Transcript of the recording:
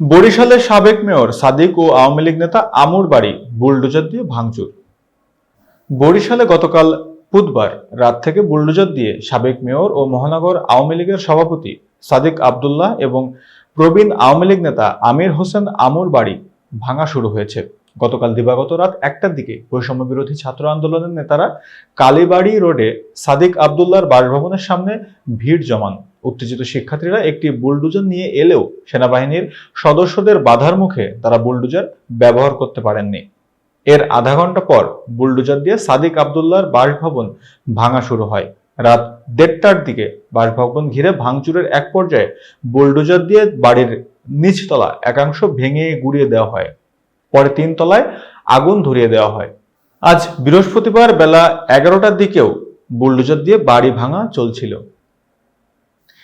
বরিশালের সাবেক মেয়র সাদিক ও আওয়ামী লীগ নেতা আমুর বাড়ি, বুলডোজার দিয়ে ভাঙচুর। বরিশালে গতকাল বুধবার রাত থেকে বুলডোজার দিয়ে সাবেক মেয়র ও মহানগর আওয়ামী লীগের সভাপতি সাদিক আব্দুল্লাহ এবং প্রবীণ আওয়ামী লীগ নেতা আমির হোসেন আমুর বাড়ি ভাঙা শুরু হয়েছে। গতকাল দিবাগত রাত একটার দিকে বৈষম্য বিরোধী ছাত্র আন্দোলনের নেতারা কালীবাড়ি রোডে সাদিক আব্দুল্লাহর বাসভবনের সামনে ভিড় জমান। উত্তেজিত শিক্ষার্থীরা একটি বুলডোজার নিয়ে এলেও সেনাবাহিনীর সদস্যদের বাধার মুখে তারা বুলডোজার ব্যবহার করতে পারেননি। এর আধা ঘণ্টা পর বুলডোজার দিয়ে সাদিক আবদুল্লার বাসভবন ভাঙা শুরু হয়। রাত দেড়টার দিকে বাসভবন ঘিরে ভাঙচুরের এক পর্যায়ে বুলডোজার দিয়ে বাড়ির নিচতলা একাংশ ভেঙে গুড়িয়ে দেওয়া হয়। পরে তিন তলায় আগুন ধরিয়ে দেওয়া হয়। আজ বৃহস্পতিবার বেলা এগারোটার দিকেও বুলডোজার দিয়ে বাড়ি ভাঙা চলছিল।